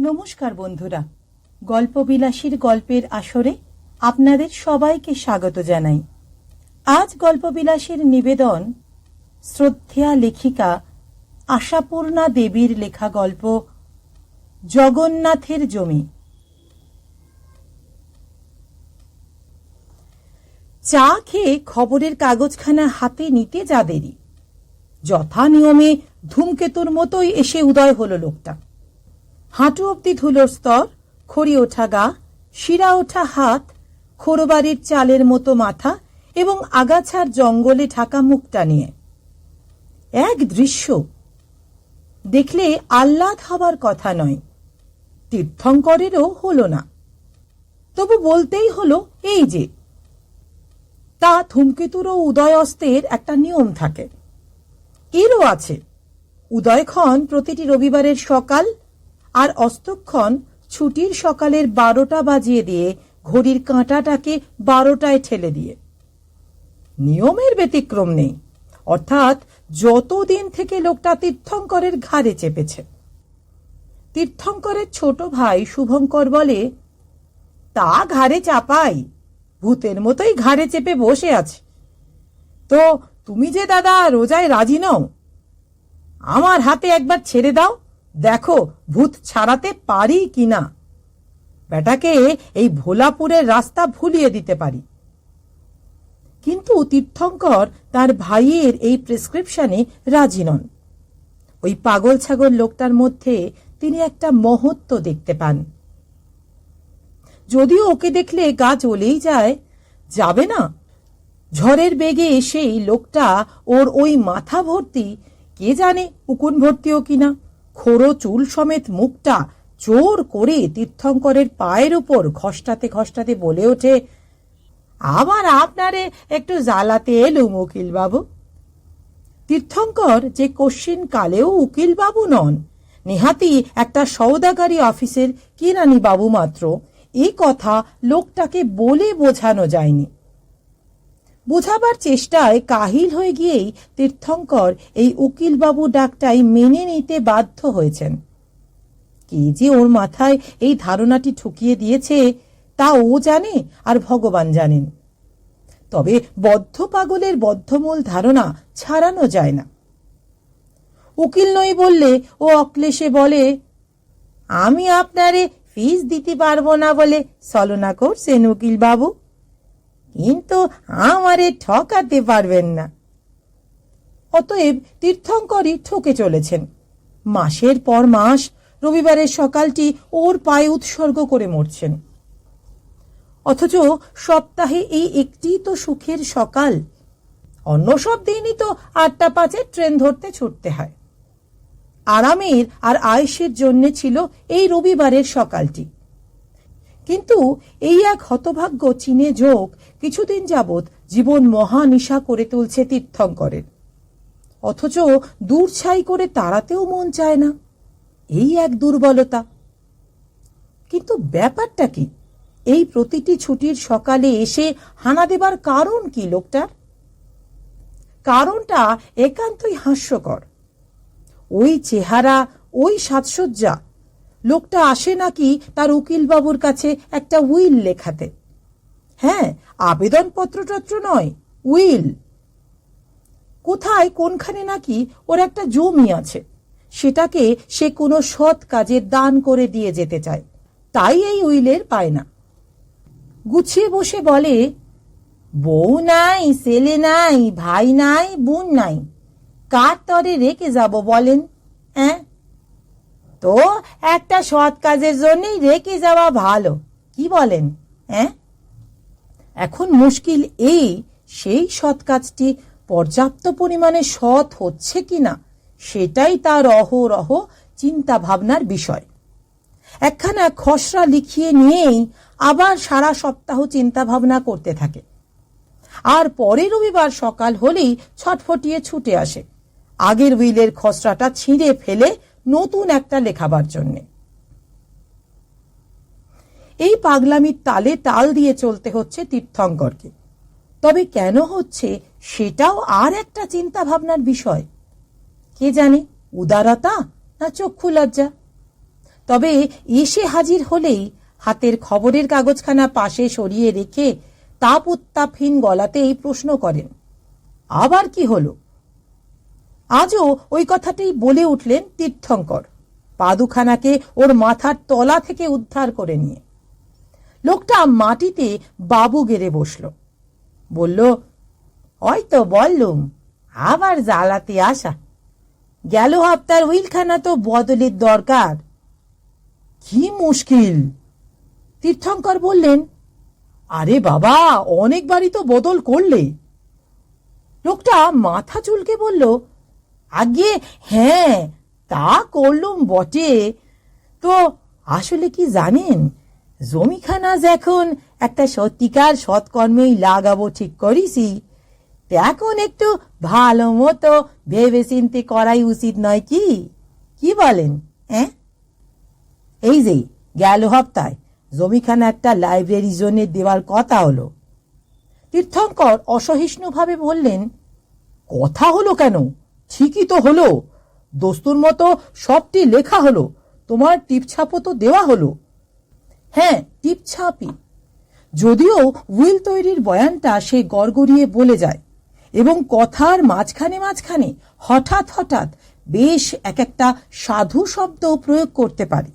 নমস্কার বন্ধুরা, গল্পবিলাসীর গল্পের আসরে আপনাদের সবাইকে স্বাগত জানাই। আজ গল্পবিলাসীর নিবেদন, শ্রদ্ধেয়া লেখিকা আশাপূর্ণা দেবীর লেখা গল্প, জগন্নাথের জমি। চা খেয়ে খবরের কাগজখানা হাতে নিতে যা দেরি। যথা নিয়মে ধূমকেতুর মতোই এসে উদয় হলো লোকটা। হাঁটু অব্দি ধুলোর স্তর, খড়ি ওঠা গা, শিরা ওঠা হাত, খোরবাড়ির চালের মতো মাথা এবং আগাছার জঙ্গলে ঢাকা মুখটা নিয়ে। এক দৃশ্য। দেখলে আহ্লাদ হবার কথা নয়। তীর্থঙ্করেরও হলো না। তবু বলতেই হলো, এই যে, তা ধূমকেতুর ও উদয় অস্তের একটা নিয়ম থাকে। এরও আছে। উদয়ক্ষণ প্রতিটি রবিবারের সকাল আর অস্তক্ষণ ছুটির সকালের বারোটা বাজিয়ে দিয়ে ঘড়ির কাঁটাটাকে বারোটায় ঠেলে দিয়ে। নিয়মের ব্যতিক্রম নেই। অর্থাৎ যতদিন থেকে লোকটা তীর্থঙ্করের ঘাড়ে চেপেছে। তীর্থঙ্করের ছোট ভাই শুভঙ্কর বলে, তা ঘাড়ে চাপাই, ভূতের মতোই ঘাড়ে চেপে বসে আছে। তো তুমি যে দাদা রোজায় রাজি নও, আমার হাতে একবার ছেড়ে দাও দেখো, ভূত ছাড়াতে পারি কিনা বেটাকে এই ভোলাপুরের রাস্তা ভুলিয়ে দিতে পারি। কিন্তু তীর্থঙ্কর তার ভাইয়ের এই প্রেসক্রিপশনে রাজি নন। ওই পাগল ছাগল লোকটার মধ্যে তিনি একটা মহত্ব দেখতে পান। যদিও ওকে দেখলে গা চলেই যায়, যাবে না। ঝড়ের বেগে এসেই লোকটা ওর ওই মাথা ভর্তি, কে জানে উকুন ভর্তিও কিনা। খোড়ো চুল সমেত মুখটা জোর করে তীর্থঙ্করের পায়ের উপর ঘষ্টাতে ঘষ্টাতে বলে ওঠে, আবার আপনারে একটু জ্বালাতে এলুম উকিল বাবু তীর্থঙ্কর যে কশ্চিন কালেও উকিল বাবু নন, নেহাতি একটা সৌদাগারী অফিসের কিরানি বাবু মাত্র এই কথা লোকটাকে বলে বোঝানো যায়নি। বোঝাবার চেষ্টায় কাহিল হয়ে গিয়েই তীর্থঙ্কর এই উকিলবাবু ডাকটাই মেনে নিতে বাধ্য হয়েছেন। কে যে ওর মাথায় এই ধারণাটি ঠুকিয়ে দিয়েছে তা ও জানে আর ভগবান জানেন। তবে বদ্ধ পাগলের বদ্ধমূল ধারণা ছাড়ানো যায় না। উকিল নই বললে ও অক্লেশে বলে, আমি আপনারে ফিস দিতে পারব না বলে ছলনা করছেন উকিল বাবু কিন্তু আমারে ঠকাতে পারবেন না। অতএব তীর্থঙ্করই ঠকে চলেছেন। মাসের পর মাস রবিবারের সকালটি ওর পায়ে উৎসর্গ করে মরছেন। অথচ সপ্তাহে এই একটি তো সুখের সকাল। অন্য সব দিনই তো আটটা পাঁচে ট্রেন ধরতে ছুটতে হয়। আরামের আর আয়েসের জন্য ছিল এই রবিবারের সকালটি। কিন্তু এই এক হতভাগ্য চীনে যোগ কিছুদিন যাবৎ জীবন মহানিশা করে তুলছে তীর্থঙ্করের। অথচ দূর ছাই করে তাড়াতেও মন চায় না। এই এক দুর্বলতা। কিন্তু ব্যাপারটা কি? এই প্রতিটি ছুটির সকালে এসে হানা দেবার কারণ কি লোকটার? কারণটা একান্তই হাস্যকর। ওই চেহারা, ওই সাজসজ্জা লোকটা আসে নাকি তার উকিলবাবুর কাছে একটা উইল লেখাতে। হ্যাঁ আবেদনপত্রটত্র নয়, উইল। কোথায়, কোনখানে নাকি ওর একটা জমি আছে। সেটাকে সে কোনো সৎ কাজে দান করে দিয়ে যেতে চায়। তাই এই উইলের পায় না গুছিয়ে বসে বলে, বউ নাই, ছেলে নাই, ভাই নাই, বোন নাই। কার তরে রেখে যাব বলেন হ্যাঁ তো একটা সৎ কাজের জন্যই রেখে যাওয়া ভালো। কি বলেন? হ্যাঁ এখন মুশকিল এই, সেই সৎ কাজটি পর্যাপ্ত পরিমাণে সৎ হচ্ছে কিনা, সেটাই তার অহরহ চিন্তা ভাবনার বিষয়। একখানা খসড়া লিখিয়ে নিয়েই আবার সারা সপ্তাহ চিন্তা ভাবনা করতে থাকে। আর পরে রবিবার সকাল হলেই ছটফটিয়ে ছুটে আসে। আগের উইলের খসড়াটা ছিঁড়ে ফেলে নতুন একটা লেখাবার জন্যে। এই পাগলামির তালে তাল দিয়ে চলতে হচ্ছে তীর্থঙ্করকে। তবে কেন হচ্ছে সেটাও আর একটা চিন্তা ভাবনার বিষয়। কে জানে, উদারতা না চক্ষু লজ্জা? তবে এসে হাজির হলেই হাতের খবরের কাগজখানা পাশে সরিয়ে রেখে তাপ উত্তাপহীন গলাতেই প্রশ্ন করেন, আবার কি হলো? আজও ওই কথাটাই বলে উঠলেন তীর্থঙ্কর। পাদুখানাকে ওর মাথার তলা থেকে উদ্ধার করে নিয়ে। লোকটা মাটিতে বাবু গেড়ে বসল। বলল, ওই তো বললুম, আবার জ্বালাতে আসা। গেল হপ্তার উইলখানা তো বদলের দরকার। কি মুশকিল! তীর্থঙ্কর বললেন, আরে বাবা, অনেকবারই তো বদল করলে। লোকটা মাথা চুলকে বলল আগে হ্যাঁ তা করলুম বটে। তো আসলে কি জানেন? জমিখানা যখন একটা সত্যিকার সৎকর্মেই লাগাবো ঠিক করিসি তা এখন একটু ভালো মতো ভেবে চিনতে করাই উচিত নয় কি? কি বলেন এই যে, গেল হপ্তায় জমিখানা একটা লাইব্রেরি জন্য দেওয়ার কথা হলো। তীর্থঙ্কর অসহিষ্ণুভাবে বললেন, কথা হলো কেন? ঠিকই তো হলো। দোস্তুর মতো সবটি লেখা হলো। তোমার টিপছাপও তো দেওয়া হলো। হ্যাঁ টিপছাপই। যদিও উইল তৈরির বয়ানটা সে গড়গড়িয়ে বলে যায় এবং কথার মাঝখানে মাঝখানে হঠাৎ হঠাৎ বেশ এক একটা সাধু শব্দ প্রয়োগ করতে পারে,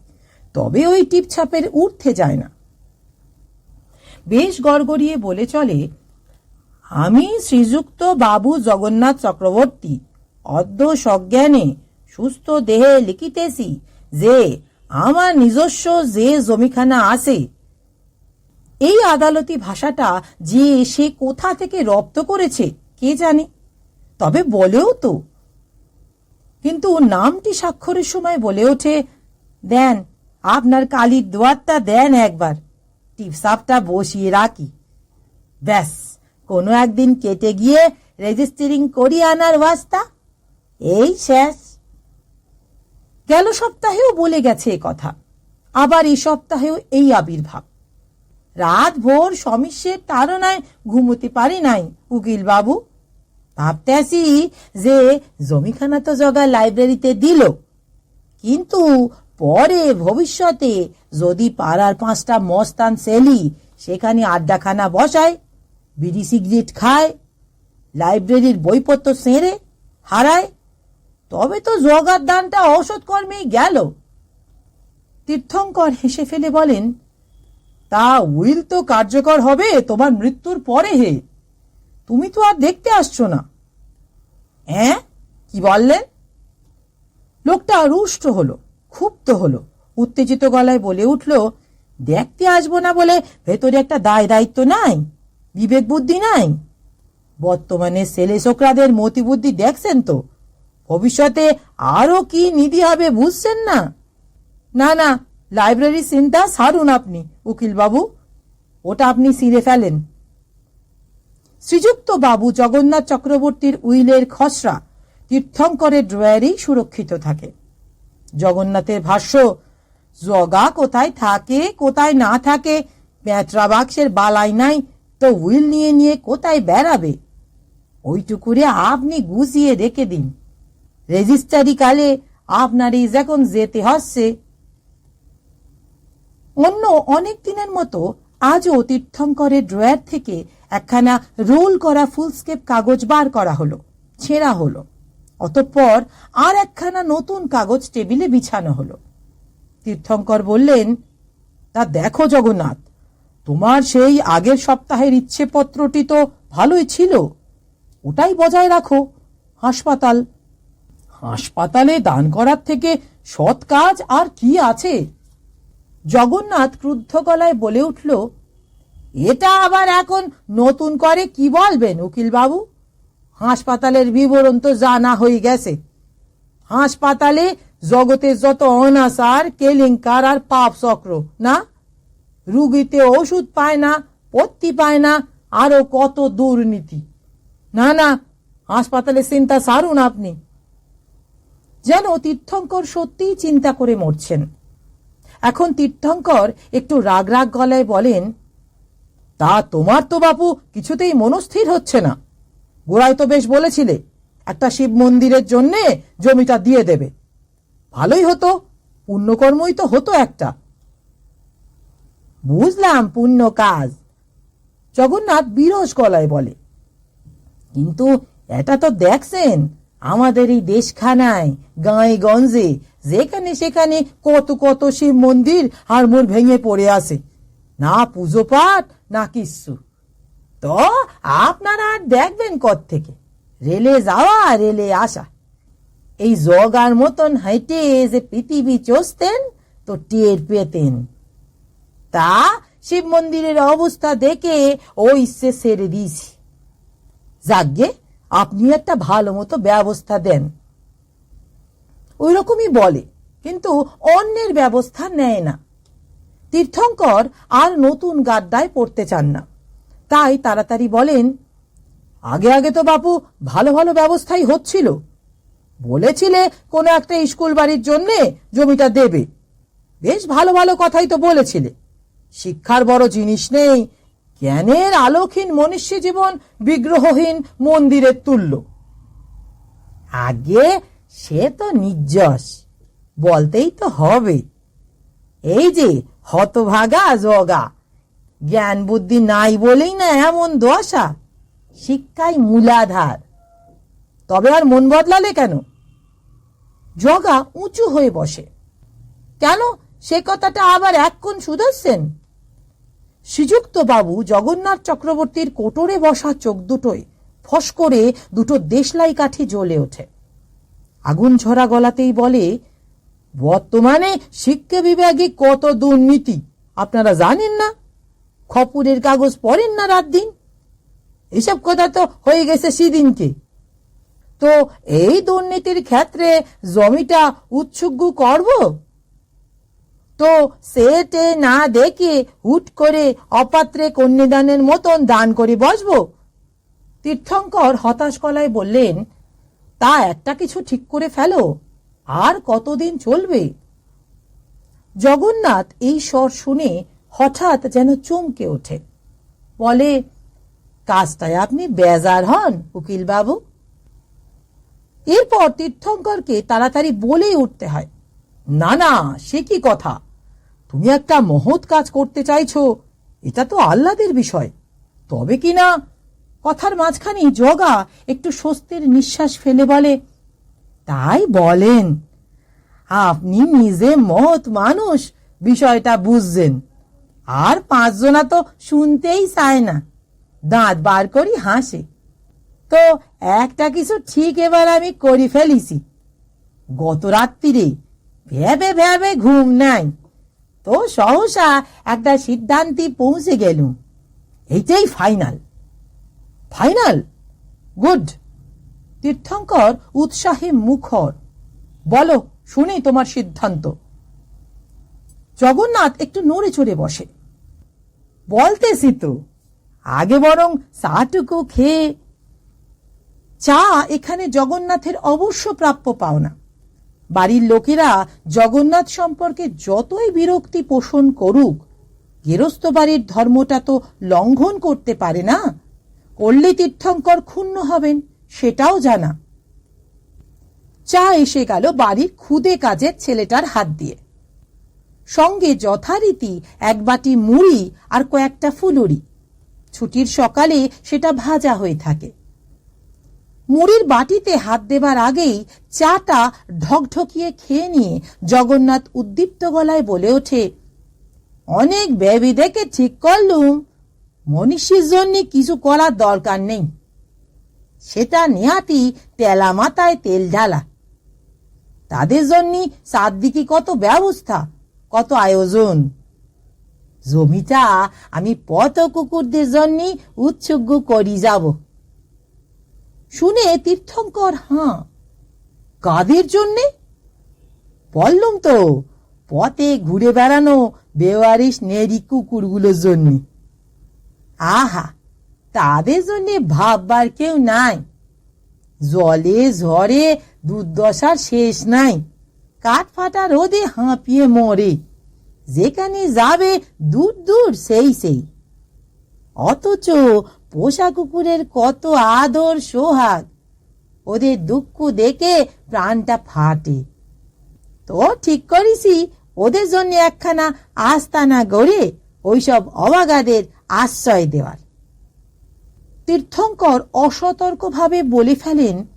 তবে ওই টিপছাপের ঊর্ধ্বে যায় না। বেশ গড়গড়িয়ে বলে চলে, আমি শ্রীযুক্ত বাবু জগন্নাথ চক্রবর্তী অর্ধ সজ্ঞানে সুস্থ দেহে লিখিতেছি যে, আমার নিজস্ব যে জমিখানা আছে, এই আদালতি ভাষাটা যে সে কোথা থেকে রপ্ত করেছে, কে জানে? তবে বলেও তো। কিন্তু নামটি স্বাক্ষরের সময় বলে ওঠে, দেন, আপনার কালির দোয়ারটা দেন একবার, টিপসাপটা বসিয়ে রাখি। ব্যাস, কোনো একদিন কেটে গিয়ে রেজিস্টারিং করিয়ে আনার বাস্তা এই শেষ। গেল সপ্তাহেও বলে গেছে এ কথা। আবার এই সপ্তাহেও এই আবির্ভাব। রাত ভোর সমিষ্যের তাড়নায় ঘুমোতে পারি নাই, উকিল বাবু। ভাবতে আসি যে জমিখানা তো জগা লাইব্রেরিতে দিল। কিন্তু পরে ভবিষ্যতে যদি পাড়ার পাঁচটা মস্তান সেলি সেখানে আড্ডাখানা বসায়, বিড়ি সিগারেট খায়, লাইব্রেরির বইপত্র সেরে হারায় তবে তো জগার দানটা ঔষধ কর্মেই গেল। তীর্থঙ্কর হেসে ফেলে বলেন, তা উইল তো কার্যকর হবে, তোমার মৃত্যুর পরে হে। তুমি তো আর দেখতে আসছো না। হ্যাঁ কি বললেন? লোকটা রুষ্ট হলো, ক্ষুব্ধ হলো, উত্তেজিত গলায় বলে উঠল, দেখতে আসব না বলে ভেতরে একটা দায় দায়িত্ব নাই, বিবেক বুদ্ধি নাই। বর্তমানে ছেলে ছোকরাদের মতি বুদ্ধি দেখছেন তো ভবিষ্যতে আরও কি নিধি হবে বুঝছেন না? না না লাইব্রেরি চিন্তা সারুন আপনি উকিল বাবু ওটা আপনি সিঁড়ে ফেলেন। শ্রীযুক্ত বাবু জগন্নাথ চক্রবর্তীর উইলের খসড়া, তীর্থঙ্করের ড্রয়ারেই সুরক্ষিত থাকে। জগন্নাথের ভাষ্য, জগা কোথায় থাকে, কোথায় না থাকে প্যাঁচরা বাক্সের বালাই নাই, তো উইল নিয়ে নিয়ে কোথায় বেড়াবে? ওইটুকুরে আপনি গুছিয়ে রেখে দিন। রেজিস্ট্রারি কালে আপনার এই যখন যেতে হচ্ছে, অন্য অনেক দিনের মতো আজও তীর্থঙ্করের ড্রয়ার থেকে একখানা রোল করা ফুলস্কেপ কাগজ বার করা হলো, ছেঁড়া হলো। অতঃপর আর একখানা নতুন কাগজ টেবিলে বিছানো হলো। তীর্থঙ্কর বললেন, তা দেখো জগন্নাথ, তোমার সেই আগের সপ্তাহের ইচ্ছেপত্রটি তো ভালোই ছিল, ওটাই বজায় রাখো। হাসপাতাল হাসপাতালে দান করার থেকে সৎ কাজ আর কি আছে? জগন্নাথ ক্রুদ্ধ গলায় বলে উঠল, এটা আবার এখন নতুন করে কি বলবেন উকিল বাবু হাসপাতালের বিবরণ তো জানা হয়ে গেছে। হাসপাতালে জগতের যত অনাচার, কেলেঙ্কার আর পাপ চক্র না? রুগীতে ওষুধ পায় না পত্তি পায় না, আরও কত দুর্নীতি। না না হাসপাতালে চিন্তা সারুন আপনি। যেন তীর্থঙ্কর সত্যিই চিন্তা করে মরছেন। এখন তীর্থঙ্কর একটু রাগ রাগ গলায় বলেন, তা তোমার তো বাপু কিছুতেই মনস্থির হচ্ছে না। গোড়ায় তো বেশ বলেছিলে, একটা শিব মন্দিরের জন্যে জমিটা দিয়ে দেবে। ভালোই হতো, পুণ্যকর্মই তো হতো একটা। বুঝলাম পুণ্য কাজ। জগন্নাথ বিরস গলায় বলে, কিন্তু এটা তো দেখছেন আমাদের এই দেশখানায় গাঁয়ে গঞ্জে যেখানে সেখানে কত কত শিব মন্দির মোর ভেঙে পড়ে আছে। না পুজো পাঠ, না কিচ্ছু। তো আপনারা আর দেখবেন কত থেকে রেলে যাওয়া, রেলে আসা। এই জগার মতন হাইটে যে পৃথিবী চষতেন তো টের পেতেন। তা শিব মন্দিরের অবস্থা দেখে ও ইচ্ছে ছেড়ে দিয়েছি। যাগ্গে আপনি একটা ভালো মতো ব্যবস্থা দেন। ওই রকমই বলে, কিন্তু অন্যের ব্যবস্থা নেয় না। তীর্থঙ্কর আর নতুন গাদ্দায় পড়তে চান না। তাই তাড়াতাড়ি বলেন, আগে আগে তো বাপু ভালো ভালো ব্যবস্থাই হচ্ছিল। বলেছিলে কোনো একটা স্কুল বাড়ির জন্যে জমিটা দেবে। বেশ ভালো ভালো কথাই তো বলেছিলে। শিক্ষার বড় জিনিস নেই জ্ঞানের আলোকহীন মনুষ্য জীবন বিগ্রহহীন মন্দিরের তুল্য। আগে সে তো নির্যস বলতেই তো হবে। এই যে হতভাগা জগা, জ্ঞান বুদ্ধি নাই বলেই না এমন দশা, শিক্ষাই মূলাধার। তবে আর মন বদলালে কেন? জগা উঁচু হয়ে বসে। কেন সে কথাটা আবার এক্ষণ শুধাচ্ছেন? শ্রীযুক্ত বাবু জগন্নাথ চক্রবর্তীর কোটরে বসা চোখ দুটোয় ফস করে দুটো দেশলাই কাঠি জ্বলে ওঠে। আগুন ঝরা গলাতেই বলে, বর্তমানে শিক্ষা বিভাগে কত দুর্নীতি, আপনারা জানেন না? খপুরের কাগজ পড়েন না রাত দিন? এসব কথা তো হয়ে গেছে সেদিনকে। তো এই দুর্নীতির ক্ষেত্রে জমিটা উৎসুগ্গ করব? তো সেটে না দেখে হুট করে অপাত্রে কন্যাদানের মতন দান করে বসবো? তীর্থঙ্কর হতাশ গলায় বললেন, তা একটা কিছু ঠিক করে ফেলো, আর কতদিন চলবে? জগন্নাথ এই স্বর শুনে হঠাৎ যেন চমকে ওঠে। বলে, কাজটায় আপনি বেজার হন উকিল বাবু এরপর তীর্থঙ্করকে তাড়াতাড়ি বলেই উঠতে হয়। না না, সে কি কথা? তুমি একটা মহৎ কাজ করতে চাইছো, এটা তো আহ্লাদের বিষয়। তবে কি না, কথার মাঝখানে জগা একটু স্বস্তির নিঃশ্বাস ফেলে বলে, তাই বলেন, আপনি নিজে মহৎ মানুষ, বিষয়টা বুঝছেন। আর পাঁচজনা তো শুনতেই চায় না, দাঁত বার করি হাসে। তো একটা কিছু ঠিক এবার আমি করি ফেলিছি। গত রাত্রিরে ভেবে ভেবে ঘুম নাই। তো সহসা একটা সিদ্ধান্তে পৌঁছে গেলুম। এইটাই ফাইনাল ফাইনাল গুড তীর্থঙ্কর উৎসাহে মুখর। বলো, শুনি তোমার সিদ্ধান্ত। জগন্নাথ একটু নড়ে চড়ে বসে। বলতেছি তো, আগে বরং চাটুকু খেয়ে চা এখানে জগন্নাথের অবশ্য প্রাপ্য পাওনা। বাড়ির লোকেরা জগন্নাথ সম্পর্কে যতই বিরক্তি পোষণ করুক গেরস্ত বাড়ির ধর্মটা তো লঙ্ঘন করতে পারে না। করলে তীর্থঙ্কর ক্ষুণ্ণ হবেন, সেটাও জানা। চা এসে গেল বাড়ির খুদে কাজের ছেলেটার হাত দিয়ে। সঙ্গে যথারীতি এক বাটি মুড়ি আর কয়েকটা ফুলুরি। ছুটির সকালে সেটা ভাজা হয়ে থাকে। মুড়ির বাটিতে হাত দেবার আগেই চাটা ঢকঢকিয়ে খেয়ে নিয়ে জগন্নাথ উদ্দীপ্ত গলায় বলে ওঠে, অনেক বেবি দেখে ঠিক করলুম মনীষীর জন্য কিছু করার দরকার নেই। সেটা নিহাতি তেলা মাথায় তেল ঢালা। তাদের জন্য চারদিকে কত ব্যবস্থা, কত আয়োজন। জমিটা আমি পথ কুকুরদের জন্য উৎসুগ্গ করি যাব। শুনে তীর্থঙ্কর, হাঁ, কাদের জন্যে? বললুম তো, পথে ঘুরে বেড়ানো বেওয়ারিশ নেরি কুকুরগুলোর জন্য। আহা, তাদের জন্য ভাববার কেউ নাই। জলে ঝড়ে দুর্দশার শেষ নাই। কাঠ ফাটা রোদে হাঁপিয়ে মরে। যেখানে যাবে দূর দূর সেই সেই। অথচ পোষা কুকুরের কত আদর, সোহাগ। ওদের দুঃখ দেখে প্রাণটা ফাটে। তো ঠিক করিসি ওদের জন্য একখানা আস্তানা গড়ে ওইসব অবাগাদের আশ্রয় দেওয়ার। তীর্থঙ্কর অসতর্কভাবে বলে ফেলেন,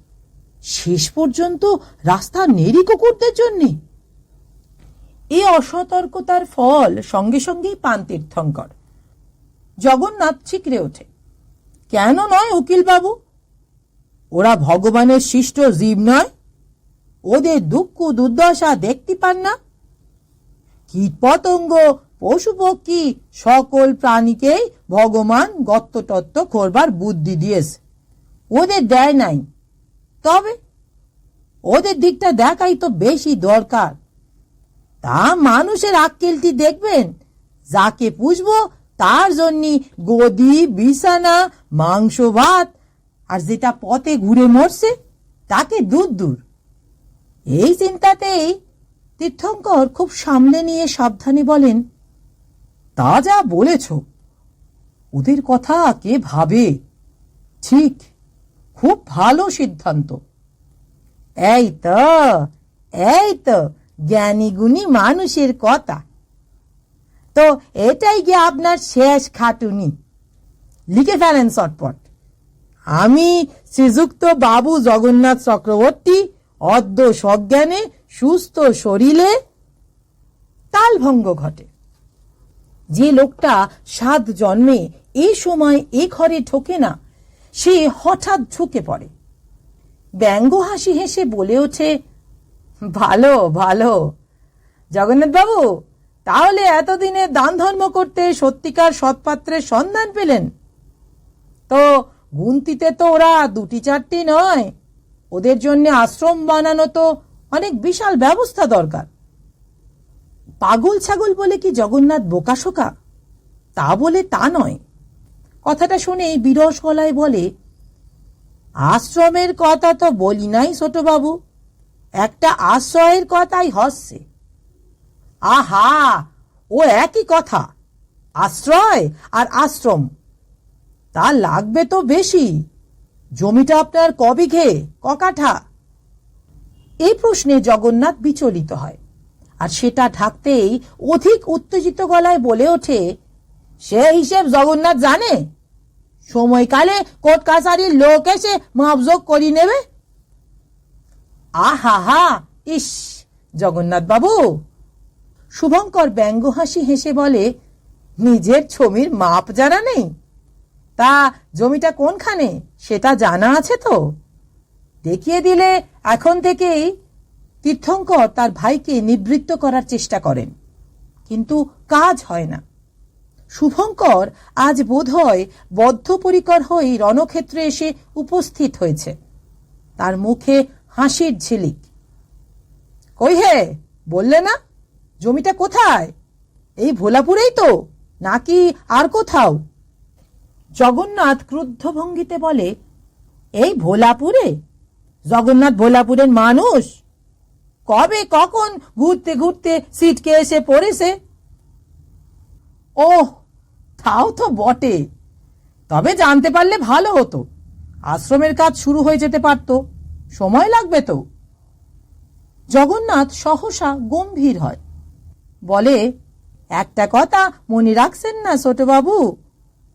শেষ পর্যন্ত রাস্তা নেরি কুকুরদের জন্যে। এই অসতর্কতার ফল সঙ্গে সঙ্গেই পান তীর্থঙ্কর। জগন্নাথ চিকরে ওঠে কেন নয় উকিলবাবু? ওরা ভগবানের সৃষ্ট জীব নয়। ওদের দুঃখ দুর্দশা দেখতে পান না। কীট পতঙ্গ পশু পক্ষী সকল প্রাণীকেই ভগবান গত্ততত্ত্ব করবার বুদ্ধি দিয়েছে। ওদের দেয় নাই। তবে ওদের দিকটা দেখাই তো বেশি দরকার। তা মানুষের আক্কেলটি দেখবেন, যাকে পুষবো তার জন্য গদি, বিছানা, মাংস, ভাত, আর যেটা পথে ঘুরে মরছে, তাকে দূর দূর। এই চিন্তাতেই তীর্থঙ্কর খুব সামনে নিয়ে সাবধানে বলেন, তা যা বলেছ, ওদের কথা কে ভাবে? ঠিক, খুব ভালো সিদ্ধান্ত। এই তো এই তো জ্ঞানী গুণী মানুষের কথা। তো এটাই গিয়ে আপনার শেষ খাটুনি। লিখে ফেলেন চটপট। আমি শ্রীযুক্ত বাবু জগন্নাথ চক্রবর্তী, অদ্য সজ্ঞানে, সুস্থ শরীরে, তালভঙ্গ ঘটে। যে লোকটা সাত জন্মে এই সময় এ ঘরে ঢোকে না, সে হঠাৎ ঢুকে পড়ে। ব্যঙ্গ হাসি হেসে বলে ওঠে, ভালো ভালো। জগন্নাথ বাবু তাহলে এতদিনে দান ধর্ম করতে সত্যিকার সৎপাত্রের সন্ধান পেলেন? তো গুনতিতে তো ওরা দুটি চারটি নয়। ওদের জন্য আশ্রম বানানো তো অনেক বিশাল ব্যবস্থা দরকার। পাগল ছাগল বলে কি জগন্নাথ বোকাশোকা তা বলে তা নয়। কথাটা শুনে বিরস গলায় বলে, আশ্রমের কথা তো বলি নাই ছোটবাবু। একটা আশ্রয়ের কথাই হচ্ছে। আহা, ও একই কথা। আশ্রয় আর আশ্রম। তা লাগবে তো বেশি। জমিটা আপনার কবিঘে ককাঠা? এই প্রশ্নে জগন্নাথ বিচলিত হয়। আর সেটা ঢাকতেই অধিক উত্তেজিত গলায় বলে ওঠে, সে হিসেব জগন্নাথ জানে? সময়কালে কোর্ট কাছারির লোক এসে মাপজোক করি নেবে? আহা হা ইস জগন্নাথ বাবু শুভঙ্কর ব্যঙ্গ হাসি হেসে বলে, নিজের ছবির মাপ জানা নেই? তা জমিটা কোনখানে? সেটা জানা আছে তো? দেখিয়ে দিলে এখন থেকেই তীর্থঙ্কর তার ভাইকে নিবৃত্ত করার চেষ্টা করেন। কিন্তু কাজ হয় না। শুভঙ্কর আজ বোধ বোধহয় বদ্ধপরিকর হয়ে রণক্ষেত্রে এসে উপস্থিত হয়েছে। তার মুখে হাসির ঝিলিক। কই হে? বললে না? জমিটা কোথায়? এই ভোলাপুরেই তো, নাকি আর কোথাও? জগন্নাথ ক্রুদ্ধ ভঙ্গিতে বলে, এই ভোলাপুরে? জগন্নাথ ভোলাপুরের মানুষ? কবে, কখন ঘুরতে ঘুরতে সিটকে এসে পড়েছে? ওহ, তাও তো বটে। তবে জানতে পারলে ভালো হতো। আশ্রমের কাজ শুরু হয়ে যেতে পারত। সময় লাগবে তো? জগন্নাথ সহসা গম্ভীর হয়। বলে, একটা কথা মনে রাখছেন না ছোটবাবু?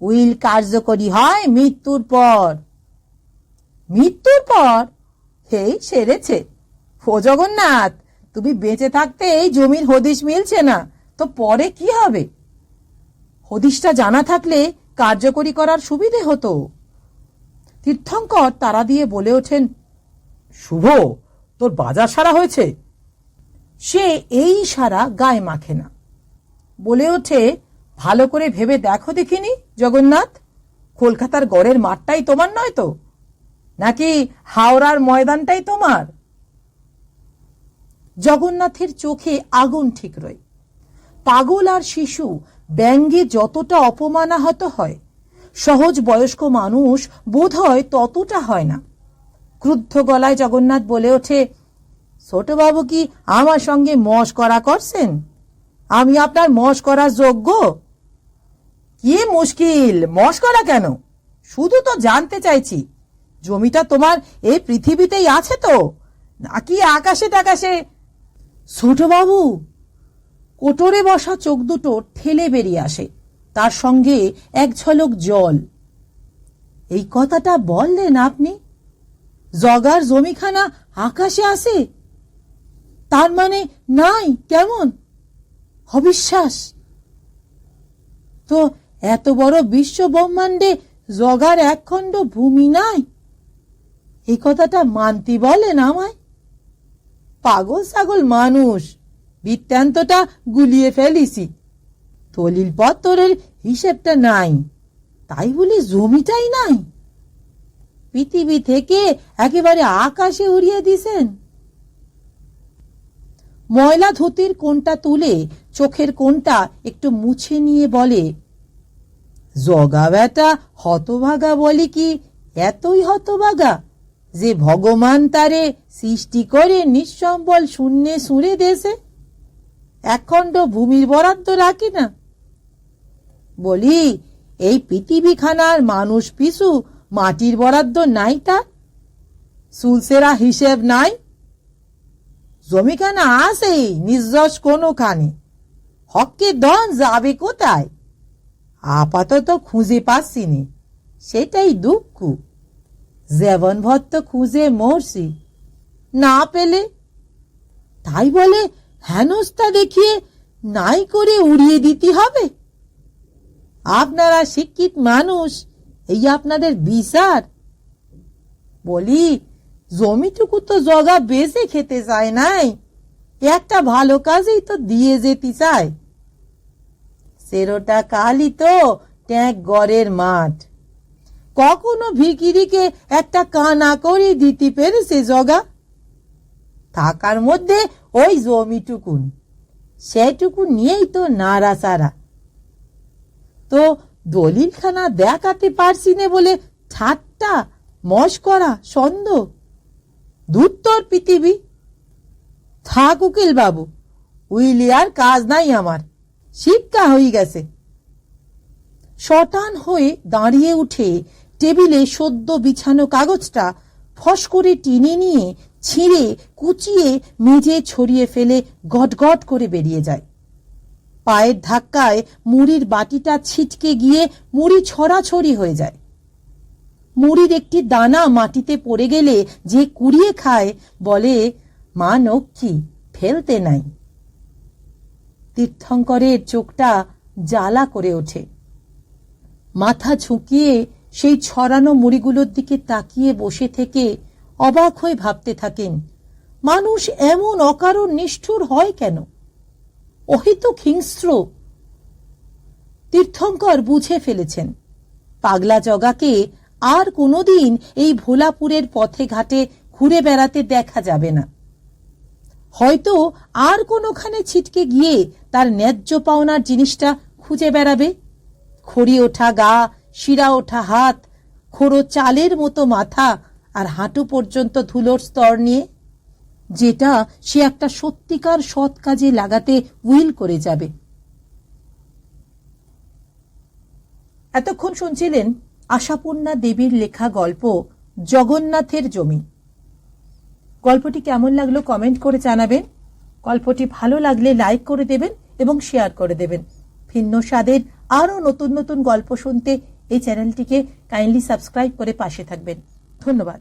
উইল কার্যকরী হয় মৃত্যুর পর। মৃত্যুর পর? হেই, সেরেছে। ও জগন্নাথ, তুমি বেঁচে থাকতে এই জমির হদিশ মিলছে না, তো পরে কি হবে? হদিশটা জানা থাকলে কার্যকরী করার সুবিধে হতো। তীর্থঙ্কর তারা দিয়ে বলে ওঠেন, শুভ, তোর বাজার সারা হয়েছে। সে এই সারা গায়ে মাখে না। বলে ওঠে, ভালো করে ভেবে দেখো দেখিনি, জগন্নাথ? কলকাতার গড়ের মাঠটাই তোমার নয় তো? নাকি হাওড়ার ময়দানটাই তোমার? জগন্নাথের চোখে আগুন ঠিক রয় পাগল আর শিশু ব্যঙ্গে যতটা অপমানাহত হয়, সহজ বয়স্ক মানুষ বোধ হয় ততটা হয় না। ক্রুদ্ধ গলায় জগন্নাথ বলে ওঠে ছোটবাবু কি আমার সঙ্গে মশ করা করছেন? আমি আপনার মশ করার যোগ্য? কি মুশকিল! মশ করা কেন? শুধু তো জানতে চাইছি। জমিটা তোমার এই পৃথিবীতেই আছে তো? নাকি আকাশে টাকাশে? ছোটবাবু, কোটরে বসা চোখ দুটো ঠেলে বেরিয়ে আসে। তার সঙ্গে এক ঝলক জল। এই কথাটা বললেন আপনি? জগার জমিখানা আকাশে আসে তার মানে নাই, কেমন? অবিশ্বাস। তো এত বড় বিশ্ব ব্রহ্মাণ্ডে জগার একখণ্ড ভূমি নাই? এই কথাটা মানতি বলেন আমায়? পাগল ছাগল মানুষ, বৃত্তান্তটা গুলিয়ে ফেলিছি। দলিল পত্তরের হিসেবটা নাই, তাই বলে জমিটাই নাই। পৃথিবী থেকে একেবারে আকাশে উড়িয়ে দিছেন। ময়লা ধুতির কোনটা তুলে চোখের কোনটা একটু মুছে নিয়ে বলে, জগা বেটা হতভাগা বলি কি? এতই হতভাগা যে ভগবান তারে সৃষ্টি করে নিঃসম্বল শূন্যে সুরে দেশে? একখণ্ড ভূমির বরাদ্দ রাখি না? বলি, এই পৃথিবীখানার মানুষ পিছু মাটির বরাদ্দ নাই তা সুলসেরা হিসেব নাই? জমিখানা আসেই নির্যশ কোনোখানে। হককে দন যাবে কোথায়? আপাতত খুঁজে পাচ্ছি নে, সেটাই দুঃখ। যেমন ভত্ত খুঁজে মরছি, না পেলে? তাই বলে হেনস্থা দেখিয়ে নাই করে উড়িয়ে দিতে হবে? আপনারা শিক্ষিত মানুষ, এই আপনাদের বিচার। বলি জমিটুকু তো জগা বেঁচে খেতে চায় নাই। একটা ভালো কাজেই তো দিয়ে যেতে চায়। সেরোটা কালই তো ট্যাঁক গড়ের মাঠ। কখনো ভিকিরিকে একটা কানা করে দিতে পেরেছে জগা। থাকার মধ্যে ওই জমিটুকুন। সেটুকু নিয়েই তো নাড়াচাড়া। তো দলিলখানা দেখাতে পারছি না বলে ঠাট্টা, মস্করা ছন্দ দূরতর পৃথিবী। থাক উকিল বাবু, উইলি আর কাজ নাই আমার। শিক্ষা হয়ে গেছে। শটান হয়ে দাঁড়িয়ে উঠে টেবিলে সদ্য বিছানো কাগজটা ফস করে টেনে নিয়ে ছিঁড়ে কুচিয়ে মেজে ছড়িয়ে ফেলে গটগট করে বেরিয়ে যায়। পায়ের ধাক্কায় মুড়ির বাটিটা ছিটকে গিয়ে মুড়ি ছড়াছড়ি হয়ে যায়। মুড়ির একটি দানা মাটিতে পড়ে গেলে যে কুড়িয়ে খায়, বলে, মা নক্ষী, ফেলতে নাই। তীর্থঙ্করের চোখটা জ্বালা করে ওঠে। মাথা ঝুঁকিয়ে সেই ছড়ানো মুড়িগুলোর দিকে তাকিয়ে বসে থেকে অবাক হয়ে ভাবতে থাকেন, মানুষ এমন অকারণ নিষ্ঠুর হয় কেন? অহিতুক হিংস্র! তীর্থঙ্কর বুঝে ফেলেছেন, পাগলা জগাকে আর কোনোদিন এই ভোলাপুরের পথে ঘাটে ঘুরে বেড়াতে দেখা যাবে না। হয়তো আর কোনোখানে ছিটকে গিয়ে তার ন্যায্য পাওনার জিনিসটা খুঁজে বেড়াবে। খড়ি ওঠা গা, শিরা ওঠা হাত, খোড়ো চালের মতো মাথা আর হাঁটু পর্যন্ত ধুলোর স্তর নিয়ে, যেটা সে একটা সত্যিকার সৎ কাজে লাগাতে উইল করে যাবে। এতক্ষণ শুনছিলেন আশাপূর্ণা দেবীর লেখা গল্প জগন্নাথের জমি। গল্পটি কেমন লাগল কমেন্ট করে জানাবেন। গল্পটি ভালো লাগলে লাইক করে দেবেন এবং শেয়ার করে দেবেন। ভিন্ন স্বাদের আরও নতুন নতুন গল্প শুনতে এই চ্যানেলটিকে কাইন্ডলি সাবস্ক্রাইব করে পাশে থাকবেন। ধন্যবাদ।